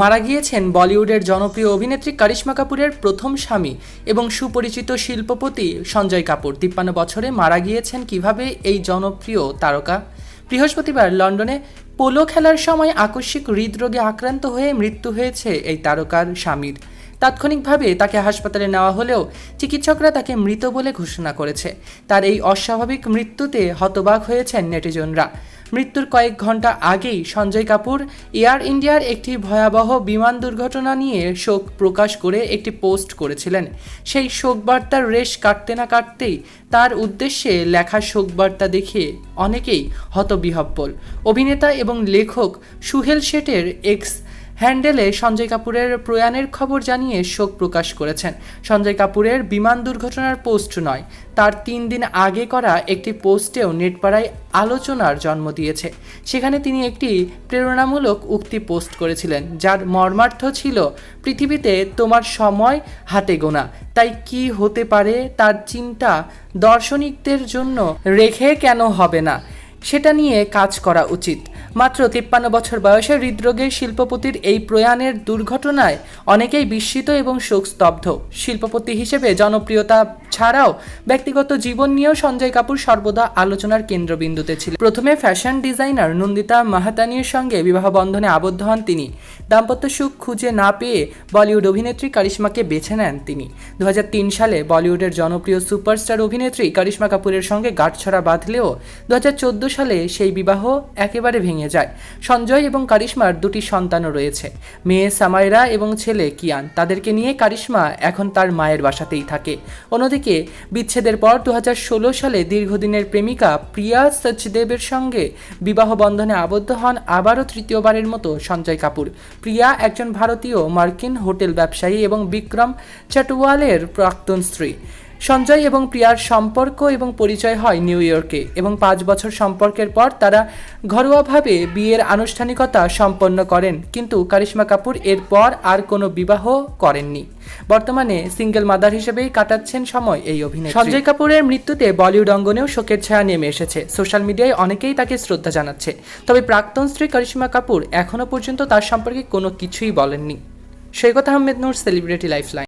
মারা গিয়েছেন বলিউডের জনপ্রিয় অভিনেত্রী কারিশ্মা কাপুরের প্রথম স্বামী এবং সুপরিচিত শিল্পপতি সঞ্জয় কাপুর। তিপ্পান্ন বছরে মারা গিয়েছেন কীভাবে এই জনপ্রিয় তারকা? বৃহস্পতিবার লন্ডনে পোলো খেলার সময় আকস্মিক হৃদরোগে আক্রান্ত হয়ে মৃত্যু হয়েছে এই তারকার স্বামীর। তাৎক্ষণিকভাবে তাকে হাসপাতালে নেওয়া হলেও চিকিৎসকরা তাকে মৃত বলে ঘোষণা করেছে। তার এই অস্বাভাবিক মৃত্যুতে হতবাক হয়েছেন নেটিজনরা। মৃত্যুর কয়েক ঘণ্টা আগেই সঞ্জয় কাপুর এয়ার ইন্ডিয়ার একটি ভয়াবহ বিমান দুর্ঘটনা নিয়ে শোক প্রকাশ করে একটি পোস্ট করেছিলেন। সেই শোকবার্তার রেশ কাটতে না কাটতেই তার উদ্দেশ্যে লেখা শোকবার্তা দেখে অনেকেই হতবিহব্বল। অভিনেতা এবং লেখক সুহেল শেঠের এক্স হ্যান্ডেলে সঞ্জয় কাপুরের প্রয়াণের খবর জানিয়ে শোক প্রকাশ করেছেন। সঞ্জয় কাপুরের বিমান দুর্ঘটনার পোস্ট নয়, তার তিন দিন আগে করা একটি পোস্টেও নেটপাড়ায় আলোচনার জন্ম দিয়েছে। সেখানে তিনি একটি প্রেরণামূলক উক্তি পোস্ট করেছিলেন, যার মর্মার্থ ছিল, পৃথিবীতে তোমার সময় হাতে গোনা, তাই কি হতে পারে তার চিন্তা দর্শনিকদের জন্য রেখে কেন হবে না? সেটা নিয়ে কাজ করা উচিত। মাত্র তিপ্পান্ন বছর বয়সে হৃদরোগের শিল্পপতির এই প্রয়াণের দুর্ঘটনায় অনেকেই বিস্মিত এবং শোকস্তব্ধ। শিল্পপতি হিসেবে জনপ্রিয়তা ছাড়াও ব্যক্তিগত জীবন নিয়েও সঞ্জয় কাপুর সর্বদা আলোচনার কেন্দ্রবিন্দুতে ছিলেন। প্রথমে ফ্যাশন ডিজাইনার নন্দিতা মাহাতানির সঙ্গে বিবাহ বন্ধনে আবদ্ধ হন তিনি। দাম্পত্য সুখ খুঁজে না পেয়ে বলিউড অভিনেত্রী কারিশ্মাকে বেছে নেন তিনি। দু হাজার তিন সালে বলিউডের জনপ্রিয় সুপারস্টার অভিনেত্রী কারিশ্মা কাপুরের সঙ্গে গাঁটছড়া বাঁধলেও দু হাজার চোদ্দ সালে সেই বিবাহ একেবারে ভেঙে যায়। সঞ্জয় এবং কারিশ্মার দুটি সন্তানও রয়েছে। মেয়ে সামাইরা এবং ছেলে কিয়ান, তাদেরকে নিয়ে কারিশ্মা এখন তার মায়ের বাসাতেই থাকে। অন্যদিকে, বিচ্ছেদের পর দু হাজার ষোলো সালে দীর্ঘদিনের প্রেমিকা প্রিয়া সচদেবের সঙ্গে বিবাহ বন্ধনে আবদ্ধ হন আবারও তৃতীয়বারের মতো সঞ্জয় কাপুর। প্রিয়া একজন ভারতীয় মার্কিন হোটেল ব্যবসায়ী এবং বিক্রম চটওয়ালের প্রাক্তন স্ত্রী। সঞ্জয় এবং প্রিয়ার সম্পর্ক এবং পরিচয় হয় নিউ ইয়র্কে এবং পাঁচ বছর সম্পর্কের পর তারা ঘরোয়াভাবে বিয়ের আনুষ্ঠানিকতা সম্পন্ন করেন, কিন্তু কারিশ্মা কাপুর এরপর আর কোনো বিবাহ করেননি। বর্তমানে সিঙ্গেল মাদার হিসেবেই কাটাচ্ছেন সময় এই অভিনেত্রী। সঞ্জয় কাপুরের মৃত্যুতে বলিউড অঙ্গনেও শোকের ছায়া নেমে এসেছে। সোশ্যাল মিডিয়ায় অনেকেই তাকে শ্রদ্ধা জানাচ্ছে। তবে প্রাক্তন স্ত্রী কারিশ্মা কাপুর এখনও পর্যন্ত তার সম্পর্কে কোনো কিছুই বলেননি। Saikat Ahmed Noor celebrity lifeline